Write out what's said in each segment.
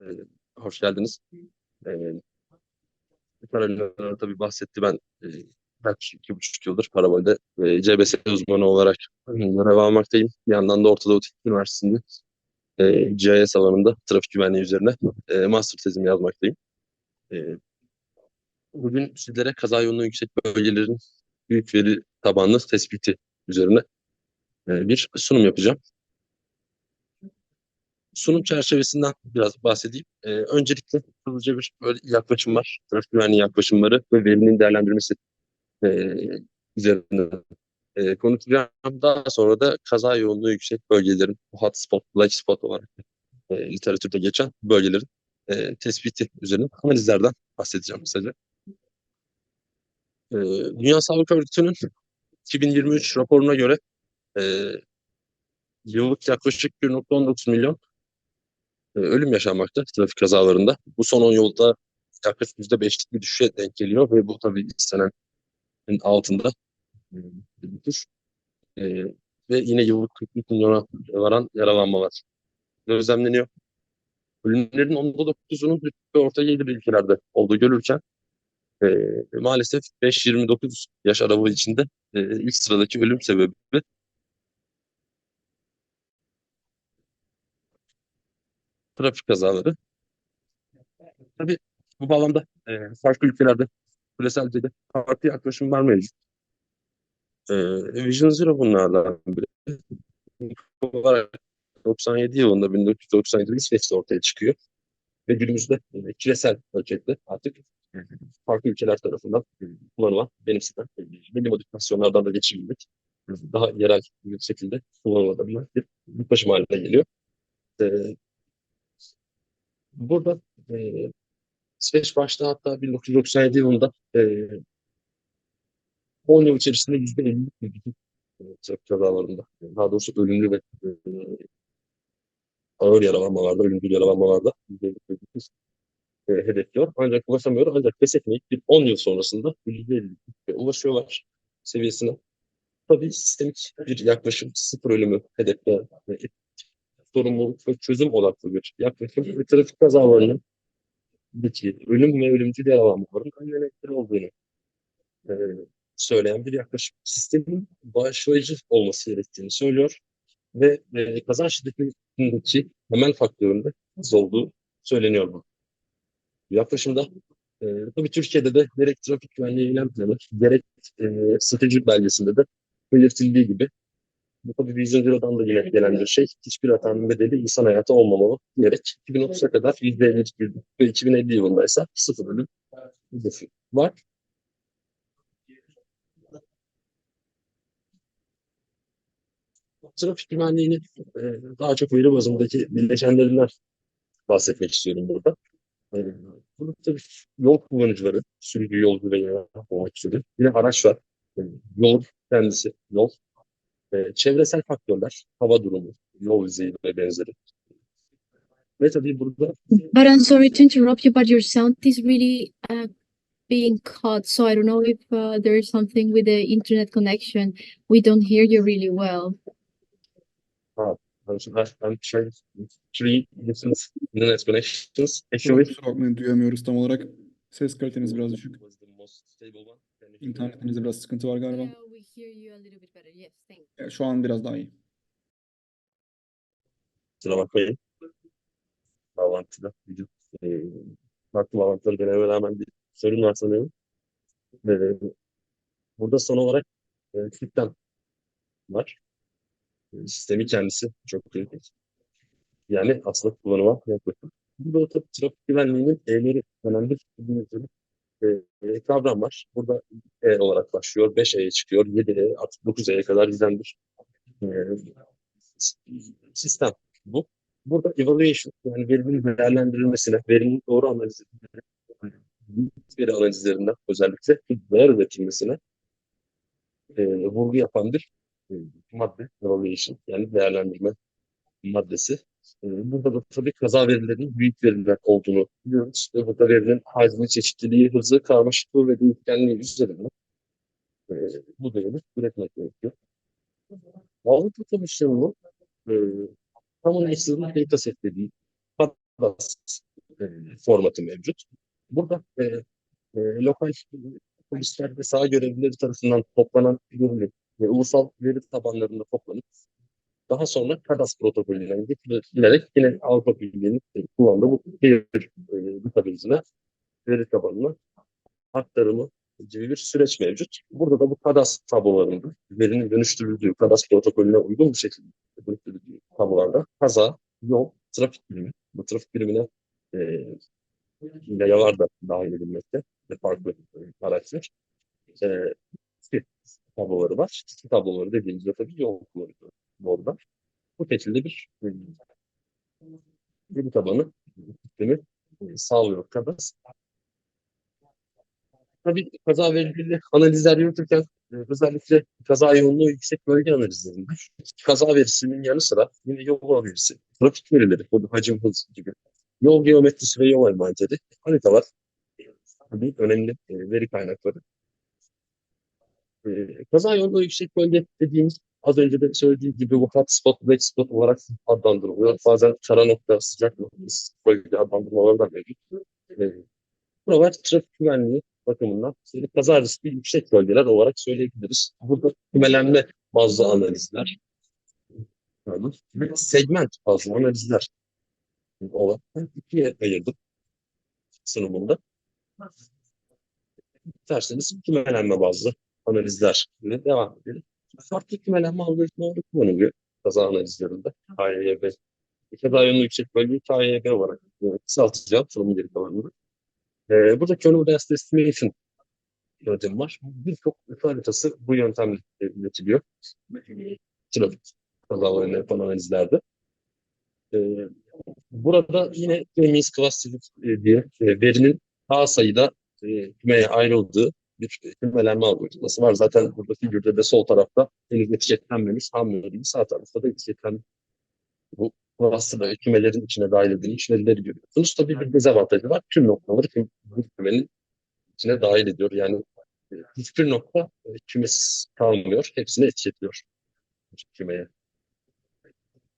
Ee, hoş geldiniz. Ee, tabii bahsetti. Ben e, yaklaşık iki buçuk yıldır Parabol'de e, CBS uzmanı olarak görev almaktayım. Bir yandan da Orta Doğu Teknik Üniversitesi'nde e, GIS alanında trafik güvenliği üzerine e, master tezimi yazmaktayım. E, bugün sizlere kaza yoğunluğu yüksek bölgelerin büyük veri tabanlı tespiti üzerine e, bir sunum yapacağım. Sunum çerçevesinden biraz bahsedeyim. Ee, öncelikle hızlıca bir böyle yaklaşım var. Trafik güvenliği yaklaşımları ve verinin değerlendirmesi e, üzerine e, konuşacağım. Daha sonra da kaza yoğunluğu yüksek bölgelerin, hotspot, black spot olarak e, literatürde geçen bölgelerin e, tespiti üzerine analizlerden bahsedeceğim kısaca. E, Dünya Sağlık Örgütü'nün 2023 raporuna göre e, yıllık yaklaşık 1.19 milyon ölüm yaşanmakta trafik kazalarında. Bu son 10 yılda yaklaşık %5'lik bir düşüşe denk geliyor ve bu tabii istenenin altında e, bir düşüş. E, ve yine yıllık 43 milyona varan yaralanmalar gözlemleniyor. Ölümlerin onda 9'unun düşük ve orta gelirli ülkelerde olduğu görülürken e, maalesef 5-29 yaş aralığı içinde e, ilk sıradaki ölüm sebebi trafik kazaları. Tabii bu bağlamda e, farklı ülkelerde küreselce de farklı yaklaşımlar mevcut. E, Vision Zero bunlardan biri. olarak 97 yılında 1997 İsveç'te ortaya çıkıyor. Ve günümüzde e, küresel ölçekte artık farklı ülkeler tarafından kullanılan, benimsenen e, milli modifikasyonlardan da geçirilmek daha yerel bir şekilde kullanılabilen bir yaklaşım haline geliyor. E, burada e, İsveç başta hatta 1997 yılında e, 10 yıl içerisinde %50'lik bir e, trafik kazalarında. Daha doğrusu ölümlü ve e, ağır yaralanmalarda, ölümcül yaralanmalarda %50'lik bir düşüş e, hedefliyor. Ancak ulaşamıyor. Ancak pes etmeyip bir 10 yıl sonrasında %50'lik ulaşıyorlar seviyesine. Tabii sistemik bir yaklaşım, sıfır ölümü hedefleyen ve sorumluluk ve çözüm odaklı bir yaklaşım ve trafik kazalarının bitki, ölüm ve ölümcül yaralanmaların en yönetleri olduğunu e, söyleyen bir yaklaşım. Sistemin bağışlayıcı olması gerektiğini söylüyor ve e, kaza şiddetindeki temel faktöründe hız olduğu söyleniyor bu. Yaklaşımda e, tabii Türkiye'de de gerek trafik güvenliği eylem planı, gerek e, strateji belgesinde de belirtildiği gibi bu tabii Vision Zero'dan da yine gelen bir şey. Hiçbir hatanın bedeli insan hayatı olmamalı diyerek 2030'a kadar %50 ve 2050 yılında ise sıfır ölüm hedefi var. Trafik güvenliğini e, daha çok veri bazındaki bileşenlerinden bahsetmek istiyorum burada. E, burada tabii yol kullanıcıları, sürücü, yolcu ve olmak üzere. Yine araç var. E, yol kendisi, yol e, çevresel faktörler, hava durumu, yol yüzeyi ve benzeri. Ve tabii burada But I'm sorry to interrupt you, but your sound is really uh, being cut. So I don't know if uh, there is something with the internet connection. We don't hear you really well. I'm trying three different internet connections. Actually, Kusura bakmayın duyamıyoruz tam olarak. Ses kaliteniz biraz düşük. İnternetinizde biraz sıkıntı var galiba. Hear you a little bit better. Yes, thank you. Ya, Şu an biraz daha iyi. Kusura bakmayın. Bağlantıda. video, E, farklı bağlantıları denememe rağmen bir sorun var sanıyorum. E, burada son olarak e, sistem var. E, sistemi kendisi çok kritik. Yani aslında kullanıma yaklaşım. Burada tabii trafik güvenliğinin E'leri önemli bir e, e, kavram var. Burada E olarak başlıyor. 5E'ye çıkıyor. 7E, artık 9E'ye kadar giden bir e, sistem bu. Burada evaluation yani verinin değerlendirilmesine, verinin doğru analizi, veri analizlerinden özellikle değer üretilmesine e, vurgu yapan bir e, madde evaluation yani değerlendirme maddesi. E, burada da tabii kaza verilerinin büyük veriler olduğunu biliyoruz. Ve burada verinin hacmi, çeşitliliği, hızı, karmaşıklığı ve değişkenliği üzerine e, bu değeri üretmek gerekiyor. Avrupa Komisyonu e, Common Excellent Data dediği PADAS formatı mevcut. Burada e, e, lokal polisler ve sağ görevlileri tarafından toplanan veri ve ulusal veri tabanlarında toplanıp daha sonra KADAS protokolünden getirilerek yine Avrupa Birliği'nin kullandığı bu bir e, databazine veri tabanına aktarımı gibi bir süreç mevcut. Burada da bu KADAS tablolarında verinin dönüştürüldüğü KADAS protokolüne uygun bir şekilde dönüştürüldüğü tablolarda kaza, yol, trafik birimi, bu trafik birimine e, yayalar da dahil edilmekte ve farklı e, araçlar. E, tabloları var. Tabloları dediğimizde tabii yol kullanıyor orada. Bu şekilde bir veri tabanı sistemi e, sağlıyor KADAS. Tabii kaza ve ilgili analizler yürütürken e, özellikle kaza yoğunluğu yüksek bölge analizlerinde kaza verisinin yanı sıra yine yol verisi, trafik verileri, bu hacim hız gibi yol geometrisi ve yol envanteri haritalar tabii önemli e, veri kaynakları. Kaza yoğunluğu yüksek bölge dediğimiz az önce de söylediğim gibi bu hotspot, black spot olarak adlandırılıyor. Bazen kara nokta, sıcak nokta bölge adlandırmaları da mevcut. E, buralar trafik güvenliği bakımından işte kaza riski yüksek bölgeler olarak söyleyebiliriz. Burada kümelenme bazı analizler segment bazı analizler olarak ikiye ayırdım sunumunda. İsterseniz kümelenme bazlı analizlerle devam edelim. Farklı kümelenme algoritmaları kullanılıyor kaza analizlerinde. KYB. Kaza yönü yüksek bölgeyi KYB olarak e, kısaltacağım sunumun geri kalanını. Ee, burada Kernel Based Estimation yöntemi var. Birçok ısı haritası bu yöntemle üretiliyor. Trafik kazalarını yapan analizlerde. Ee, burada yine Means Clustering e, diye e, verinin A sayıda e, kümeye ayrıldığı bir kümelenme algoritması var. Zaten burada figürde de sol tarafta henüz etiketlenmemiş ham veri, sağ tarafta da etiketlenmiş bu cluster'da kümelerin içine dahil edilmiş verileri görüyorsunuz. Tabii bir dezavantajı var. Tüm noktaları küm, bir kümenin içine dahil ediyor. Yani e, hiçbir nokta e, kümesiz kalmıyor. Hepsini etiketliyor kümeye.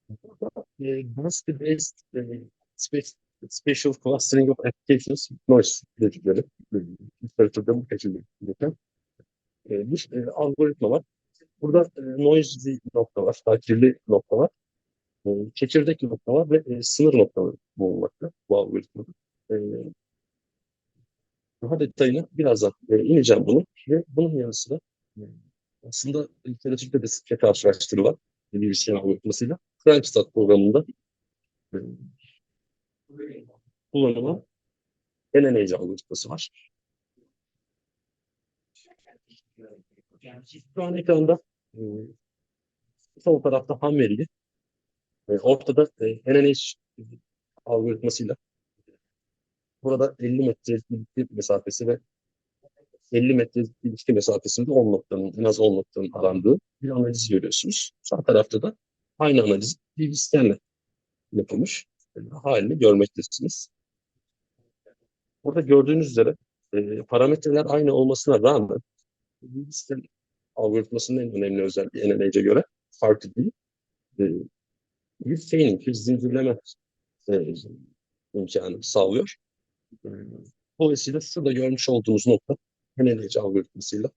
Burada e, Density Based e, Space Spatial Clustering of Applications Noise dedikleri literatürde bu şekilde geçen e, bir e, algoritma var. Burada e, noisy nokta var, takirli nokta var. E, çekirdek nokta var ve e, sınır noktaları bulunmakta bu algoritmada. E, daha detayına birazdan e, ineceğim bunu ve bunun yanı sıra e, aslında literatürde de sıkça karşılaştırılan bir şey algoritmasıyla Crankstat programında e, kullanılan NNAC algoritması var. Şu an ekranda e, sol tarafta ham veriyi e, ortada e, NNH algoritmasıyla burada 50 metre ilişki mesafesi ve 50 metre ilişki mesafesinde 10 noktanın, en az 10 noktanın arandığı bir analiz görüyorsunuz. Sağ tarafta da aynı analiz bir sistemle yapılmış halini görmektesiniz. Burada gördüğünüz üzere e, parametreler aynı olmasına rağmen bir sistem algoritmasının en önemli özelliği NNH'e göre farklı değil. E, bir chaining, bir zincirleme e, imkanı sağlıyor. E, dolayısıyla şurada görmüş olduğunuz nokta NNH algoritmasıyla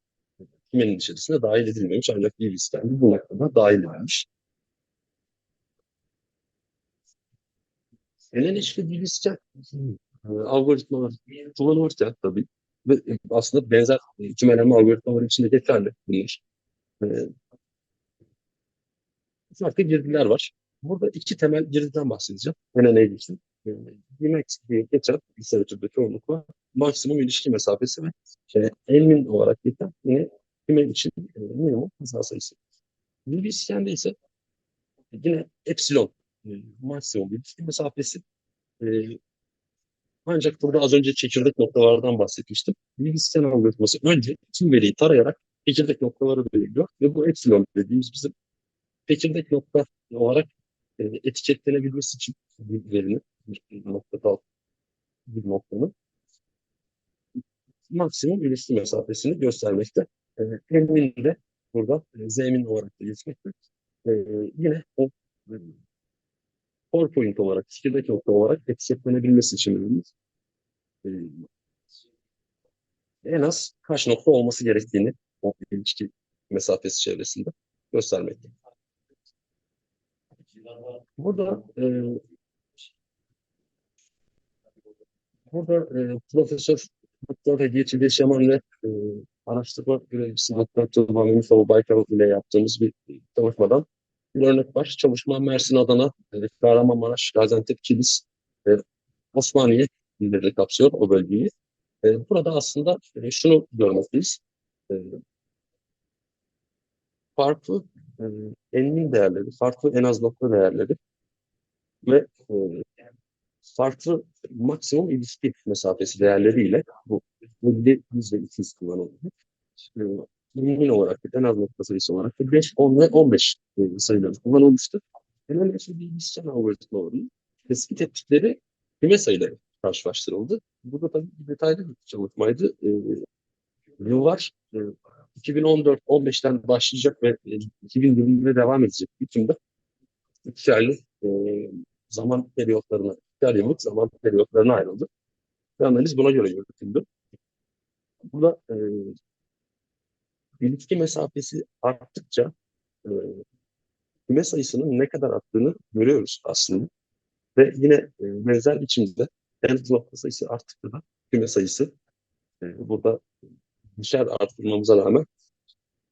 kümenin içerisine dahil edilmemiş ancak bir sistemde bu noktada dahil edilmiş. NNH'li bir sistem e, algoritmalar kullanılırken tabii ve e, aslında benzer e, kümeleme algoritmaları içinde geçerli bunlar. E, farklı girdiler var. Burada iki temel girdiden bahsedeceğim. NNA için. E, Max diye geçen literatürde çoğunlukla maksimum ilişki mesafesi ve e, en olarak geçen yine küme için e, minimum hızla sayısı. İskende ise yine epsilon e, maksimum ilişki mesafesi e, ancak burada az önce çekirdek noktalardan bahsetmiştim. Bilgisayar algoritması önce tüm veriyi tarayarak çekirdek noktaları belirliyor ve bu epsilon dediğimiz bizim çekirdek nokta olarak e, etiketlenebilmesi için bir verinin bir noktada bir noktanın maksimum ilişki mesafesini göstermekte. E, de burada e, zemin olarak da geçmekte. E, yine o e, core point olarak, çekirdek nokta olarak etiketlenebilmesi için verimiz e, en az kaç nokta olması gerektiğini o ilişki mesafesi çevresinde göstermekte. Burada e, burada e, Profesör Doktor Hediyetçi Yaşaman ve e, araştırma görevlisi Doktor Tuğba Memisoğlu Baykal ile yaptığımız bir çalışmadan örnek var. Çalışma Mersin, Adana, e, Kahramanmaraş, Gaziantep, Kilis, Osmaniye illeri kapsıyor o bölgeyi. E, burada aslında e, şunu görmekteyiz. Farklı e, enlin değerleri, farklı en az nokta değerleri ve farklı maksimum ilişki mesafesi değerleriyle bu 50 yüzde 200 kullanılıyor. Mümkün olarak en az nokta sayısı olarak da 5, 10 ve 15 e, sayıları kullanılmıştır. En önemlisi bir ilişken algoritmalarının tespit ettikleri küme sayıları karşılaştırıldı. Bu da tabii bir detaylı bir çalışmaydı. E, yıllar e, 2014-15'ten başlayacak ve e, 2020'de devam edecek iki aylık e, zaman periyotlarına, iki aylık zaman periyotlarına ayrıldı. Ve analiz buna göre yürütüldü. Burada e, ilişki mesafesi arttıkça e, sayısının ne kadar arttığını görüyoruz aslında. Ve yine e, benzer biçimde en nokta sayısı arttıkça da küme sayısı e, burada dışarı arttırmamıza rağmen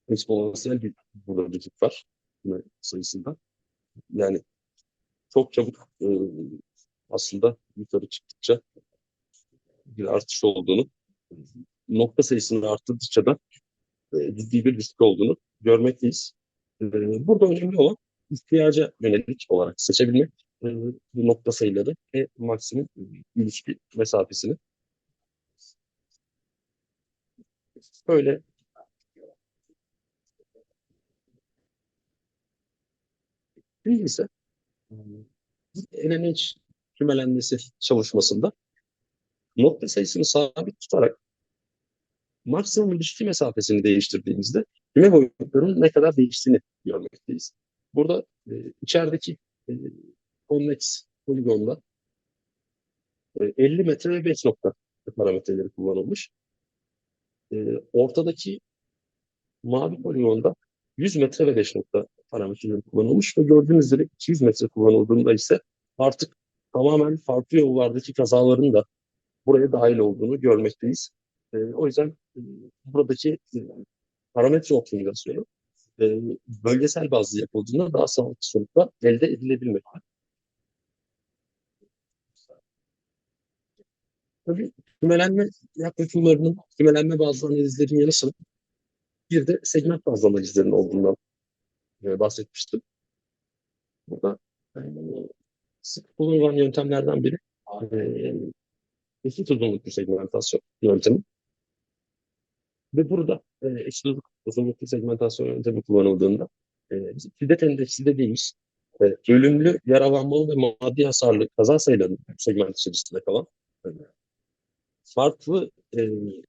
eksponansiyel bir burada var küme sayısında. Yani çok çabuk e, aslında yukarı çıktıkça bir artış olduğunu, nokta sayısının arttıkça da e, ciddi bir risk olduğunu görmekteyiz. E, burada önemli olan ihtiyaca yönelik olarak seçebilmek e, bu nokta ve maksimum e, ilişki mesafesini. Böyle Şimdi ise NNH kümelenmesi çalışmasında nokta sayısını sabit tutarak maksimum ilişki mesafesini değiştirdiğimizde küme boyutlarının ne kadar değiştiğini görmekteyiz. Burada e, içerideki e, convex poligonda e, 50 metre ve 5 nokta parametreleri kullanılmış. E, ortadaki mavi poligonda 100 metre ve 5 nokta parametreleri kullanılmış ve gördüğünüz üzere 200 metre kullanıldığında ise artık tamamen farklı yollardaki kazaların da buraya dahil olduğunu görmekteyiz. E, o yüzden buradaki e, parametre optimizasyonu e, bölgesel bazlı yapıldığında daha sağlıklı sonuçlar elde edilebilmekte. Tabii kümelenme yaklaşımlarının, kümelenme bazlı analizlerin yanı sıra bir de segment bazlı analizlerin olduğundan e, bahsetmiştim. Burada e, sık kullanılan yöntemlerden biri e, eşit uzunluklu segmentasyon yöntemi. Ve burada e, eşit uzunluklu segmentasyon yöntemi kullanıldığında e, şiddet endeksi dediğimiz e, ölümlü, yaralanmalı ve maddi hasarlı kaza sayılarının segment içerisinde kalan e, farklı e,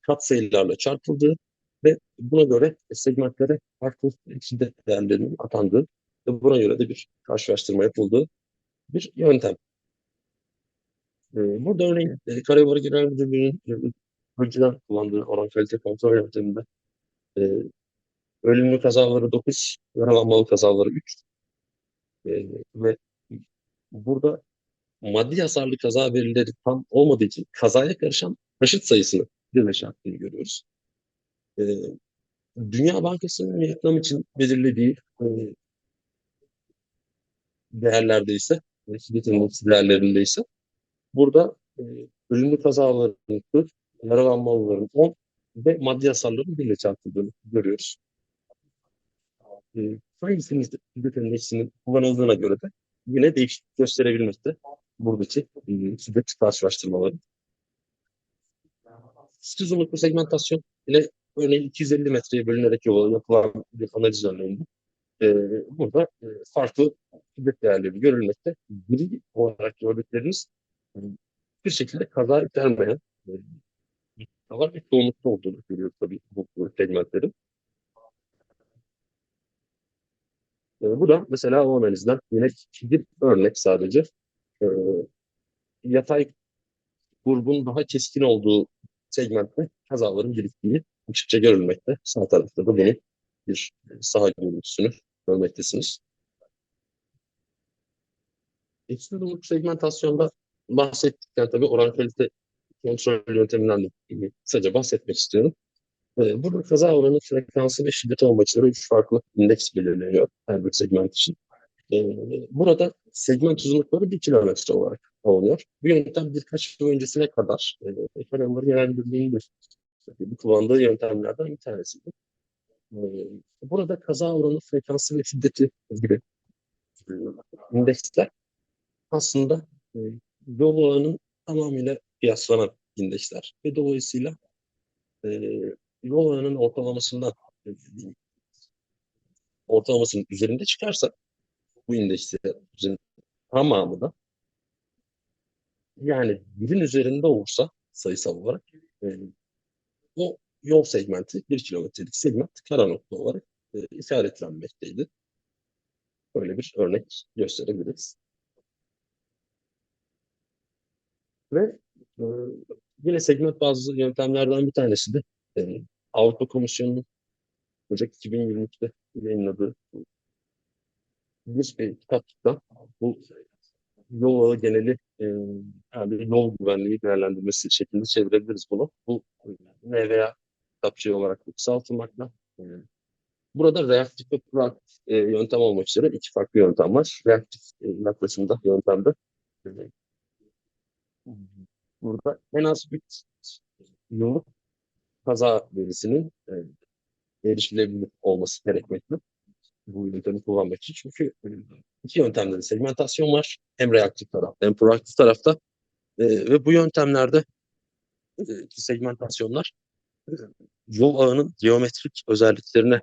kat sayılarla çarpıldığı ve buna göre segmentlere farklı şiddet değerlerinin atandığı ve buna göre de bir karşılaştırma yapıldığı bir yöntem. E, burada örneğin e, Karayolları Genel Müdürlüğü'nün e, önceden kullandığı oran kalite kontrol yönteminde e, ölümlü kazaları 9, yaralanmalı kazaları 3 e, ve burada maddi hasarlı kaza verileri tam olmadığı için kazaya karışan taşıt sayısını birleşe arttığını görüyoruz. E, Dünya Bankası'nın reklam için belirlediği e, değerlerde ise, şiddet endeksi değerlerinde ise burada e, ölümlü kazaların 40, yaralanmalıların 10 ve maddi hasarların 1 ile çarpıldığını görüyoruz. E, hangisinin şiddet endeksinin kullanıldığına göre de yine değişiklik gösterebilmekte buradaki e, şiddet karşılaştırmaları. Sık uzunluklu segmentasyon ile örneğin 250 metreye bölünerek yapılan bir analiz örneğinde e, burada e, farklı şiddet değerleri görülmekte. Biri olarak gördüklerimiz e, bir şekilde kaza içermeyen e, var ve çoğunlukta olduğunu görüyoruz tabii bu, bu segmentlerin. E, bu da mesela o analizden yine bir örnek sadece. E, yatay grubun daha keskin olduğu segmentte kazaların biriktiği açıkça görülmekte. Sağ tarafta da bunun bir saha görüntüsünü görmektesiniz. İkinci numaralı segmentasyonda bahsettikten tabii oran kalite kontrol yönteminden de kısaca bahsetmek istiyorum. Ee, Burada kaza oranı, frekansı ve şiddeti olmak üzere üç farklı indeks belirleniyor her bir segment için. Ee, Burada segment uzunlukları bir kilometre olarak alınıyor. Bu yöntem birkaç yıl öncesine kadar e, ekonomileri genellikle bu kullandığı yöntemlerden bir tanesiydi. Ee, Burada kaza oranı, frekansı ve şiddeti gibi e, indeksler aslında e, yol alanının tamamıyla kıyaslanan indeksler ve dolayısıyla e, ortalamasından e, ortalamasının üzerinde çıkarsa bu indekslerin tamamı da yani birin üzerinde olursa sayısal olarak e, o yol segmenti bir kilometrelik segment kara nokta olarak e, işaretlenmekteydi. Böyle bir örnek gösterebiliriz. Ve e, yine segment bazlı yöntemlerden bir tanesi de e, Avrupa Komisyonu'nun Ocak 2022'de yayınladığı bir e, kitapta bu yol geneli e, yani yol güvenliği değerlendirmesi şeklinde çevirebiliriz bunu. Bu NVA kitapçığı olarak da kısaltılmakla. E, burada reaktif ve proaktif e, yöntem olmak üzere iki farklı yöntem var. Reaktif e, yaklaşımda, yöntemde e, burada en az 3 yıllık kaza verisinin e, erişilebilir olması gerekmekte. Bu yöntemi kullanmak için. Çünkü e, iki yöntemde de segmentasyon var. Hem reaktif tarafta hem proaktif tarafta. E, ve bu yöntemlerde e, segmentasyonlar e, yol ağının geometrik özelliklerine,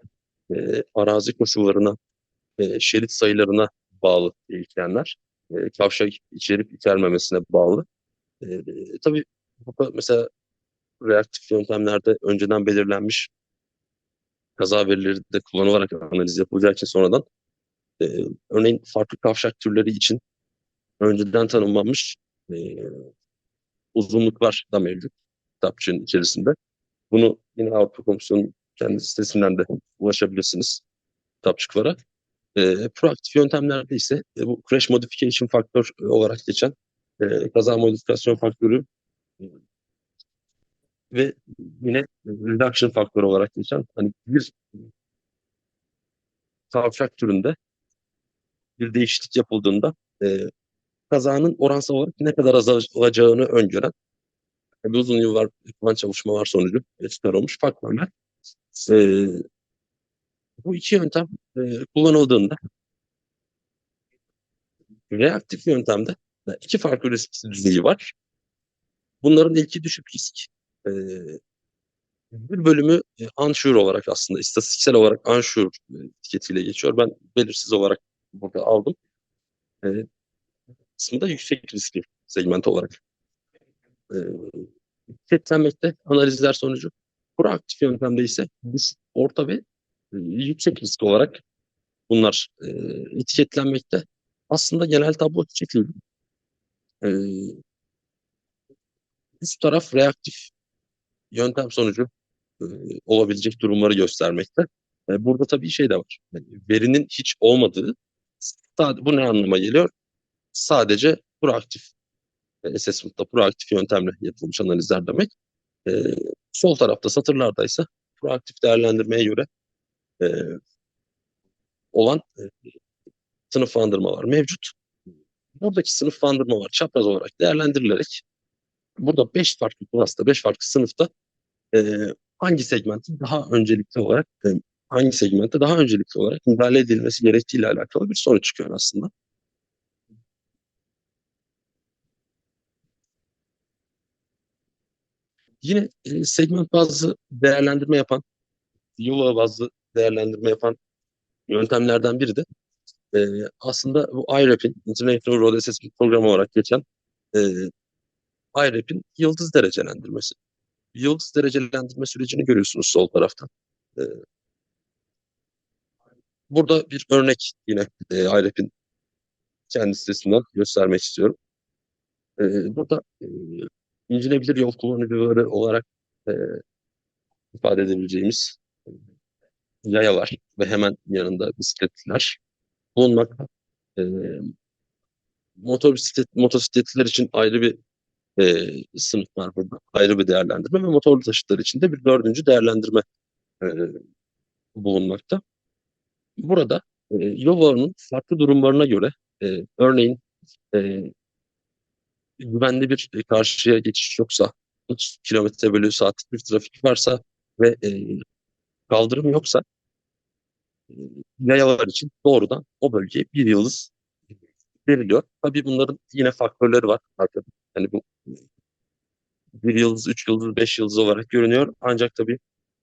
e, arazi koşullarına, e, şerit sayılarına bağlı değişkenler. E, kavşak içerip içermemesine bağlı. E, tabii mesela reaktif yöntemlerde önceden belirlenmiş kaza verileri de kullanılarak analiz yapılacağı için sonradan e, örneğin farklı kavşak türleri için önceden tanımlanmış e, uzunluklar da mevcut kitapçığın içerisinde. Bunu yine Avrupa Komisyonu kendi sitesinden de ulaşabilirsiniz kitapçıklara. E, proaktif yöntemlerde ise e, bu crash modification faktör olarak geçen e, kaza modifikasyon faktörü e, ve yine reduction faktörü olarak geçen hani bir kavşak türünde bir değişiklik yapıldığında e, kazanın oransal olarak ne kadar azalacağını öngören bir uzun yıllar yapılan çalışmalar sonucu çıkarılmış faktörler. E, bu iki yöntem e, kullanıldığında reaktif yöntemde iki farklı risk düzeyi var. Bunların ilki düşük risk. E, bir bölümü e, unsure olarak aslında istatistiksel olarak unsure e, etiketiyle geçiyor. Ben belirsiz olarak burada aldım. E, kısmı da yüksek riskli segment olarak e, etiketlenmekte analizler sonucu. Proaktif yöntemde ise biz orta ve e, yüksek risk olarak bunlar e, etiketlenmekte. Aslında genel tablo şu şekilde. E, üst taraf reaktif yöntem sonucu e, olabilecek durumları göstermekte. E, burada tabii şey de var. Yani verinin hiç olmadığı, bu ne anlama geliyor? Sadece proaktif e, assessment'ta proaktif yöntemle yapılmış analizler demek. Sol tarafta satırlarda ise proaktif değerlendirmeye göre olan sınıflandırmalar mevcut. Buradaki sınıflandırmalar çapraz olarak değerlendirilerek burada 5 farklı klasta, 5 farklı sınıfta e, hangi segmentin daha öncelikli olarak e, hangi segmente daha öncelikli olarak müdahale edilmesi gerektiğiyle alakalı bir sonuç çıkıyor aslında. Yine e, segment bazlı değerlendirme yapan, yola bazlı değerlendirme yapan yöntemlerden biri de e, aslında bu IRAP'in, International Road Assessment Programı olarak geçen e, IRAP'in yıldız derecelendirmesi. Yıldız derecelendirme sürecini görüyorsunuz sol tarafta. E, burada bir örnek yine e, IRAP'in kendi sitesinden göstermek istiyorum. E, burada e, incinebilir yol kullanıcıları olarak e, ifade edebileceğimiz yayalar ve hemen yanında bisikletler bulunmakta. E, motor bisiklet, motosikletler için ayrı bir e, sınıf var burada. Ayrı bir değerlendirme ve motorlu taşıtlar için de bir dördüncü değerlendirme e, bulunmakta. Burada e, yol farklı durumlarına göre e, örneğin e, güvenli bir karşıya geçiş yoksa 30 kilometre bölü saatlik bir trafik varsa ve e, kaldırım yoksa yayalar için doğrudan o bölgeye bir yıldız veriliyor. Tabii bunların yine faktörleri var arkada. Hani bu bir yıldız, üç yıldız, beş yıldız olarak görünüyor. Ancak tabii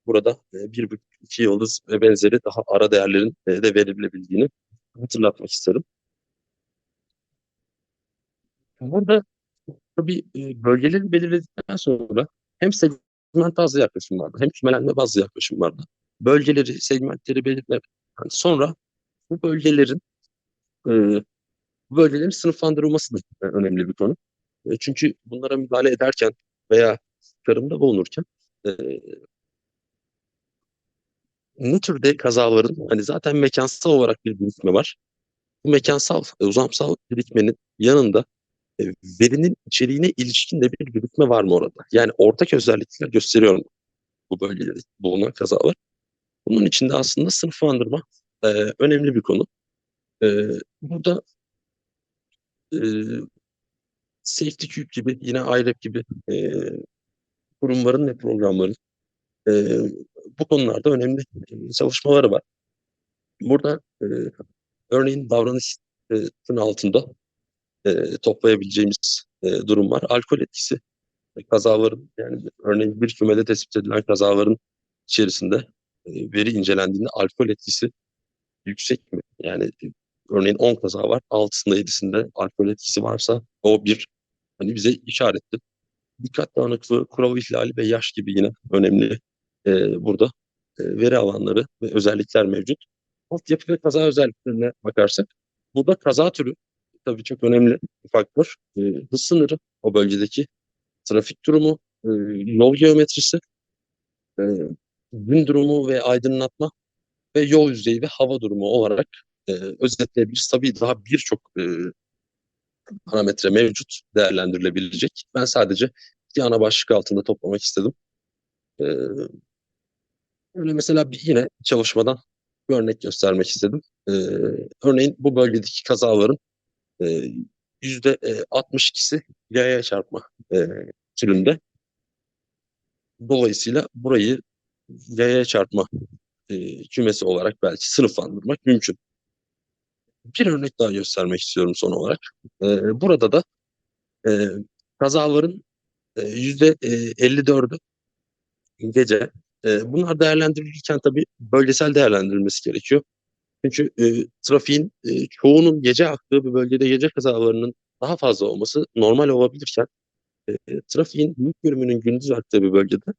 burada e, bir buçuk, iki yıldız ve benzeri daha ara değerlerin e, de verilebildiğini hatırlatmak isterim. Burada tabii e, bölgeleri belirledikten sonra hem segment bazlı yaklaşım vardı hem kümelenme bazlı yaklaşım vardı. Bölgeleri, segmentleri belirle yani sonra bu bölgelerin e, bu bölgelerin sınıflandırılması da e, önemli bir konu. E, çünkü bunlara müdahale ederken veya çıkarımda bulunurken e, ne türde kazaların hani zaten mekansal olarak bir birikme var. Bu mekansal, e, uzamsal birikmenin yanında e, verinin içeriğine ilişkin de bir birikme var mı orada? Yani ortak özellikler gösteriyor mu bu bölgelerde bulunan kazalar? Bunun içinde aslında sınıflandırma e, önemli bir konu. E, burada e, Safety Cube gibi yine IREP gibi e, kurumların ve programların e, bu konularda önemli e, çalışmaları var. Burada e, örneğin davranışın altında e, toplayabileceğimiz e, durum var. Alkol etkisi e, kazaların yani örneğin bir kümede tespit edilen kazaların içerisinde e, veri incelendiğinde alkol etkisi yüksek mi? Yani e, örneğin 10 kaza var. 6'sında 7'sinde alkol etkisi varsa o bir hani bize işarettir. Dikkat dağınıklığı, kural ihlali ve yaş gibi yine önemli e, burada e, veri alanları ve özellikler mevcut. Altyapı ve kaza özelliklerine bakarsak burada kaza türü tabii çok önemli bir faktör. E, hız sınırı o bölgedeki trafik durumu, e, yol geometrisi, e, gün durumu ve aydınlatma ve yol yüzeyi ve hava durumu olarak e, özetleyebiliriz. Tabii daha birçok e, parametre mevcut değerlendirilebilecek. Ben sadece iki ana başlık altında toplamak istedim. E, öyle mesela bir yine çalışmadan bir örnek göstermek istedim. E, örneğin bu bölgedeki kazaların e, yüzde e, 62'si yaya çarpma e, türünde. Dolayısıyla burayı yaya çarpma e, kümesi olarak belki sınıflandırmak mümkün. Bir örnek daha göstermek istiyorum son olarak. E, burada da e, kazaların e, yüzde e, 54'ü gece. E, bunlar değerlendirilirken tabii bölgesel değerlendirilmesi gerekiyor. Çünkü e, trafiğin e, çoğunun gece aktığı bir bölgede gece kazalarının daha fazla olması normal olabilirken e, trafiğin büyük bölümünün gündüz aktığı bir bölgede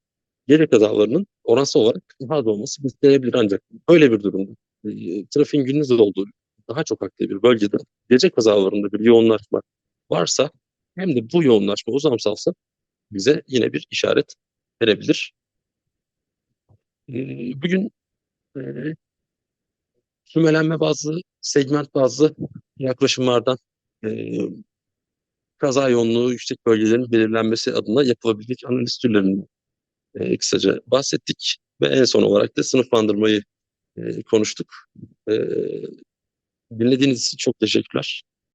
gece kazalarının oransal olarak daha az olması beklenebilir ancak öyle bir durumda e, trafiğin gündüz olduğu daha çok aktığı bir bölgede gece kazalarında bir yoğunlaşma varsa hem de bu yoğunlaşma uzamsalsa bize yine bir işaret verebilir. E, bugün e, kümelenme bazlı, segment bazlı yaklaşımlardan e, kaza yoğunluğu yüksek bölgelerin belirlenmesi adına yapılabilecek analiz türlerinden e, kısaca bahsettik ve en son olarak da sınıflandırmayı e, konuştuk. E, dinlediğiniz için çok teşekkürler.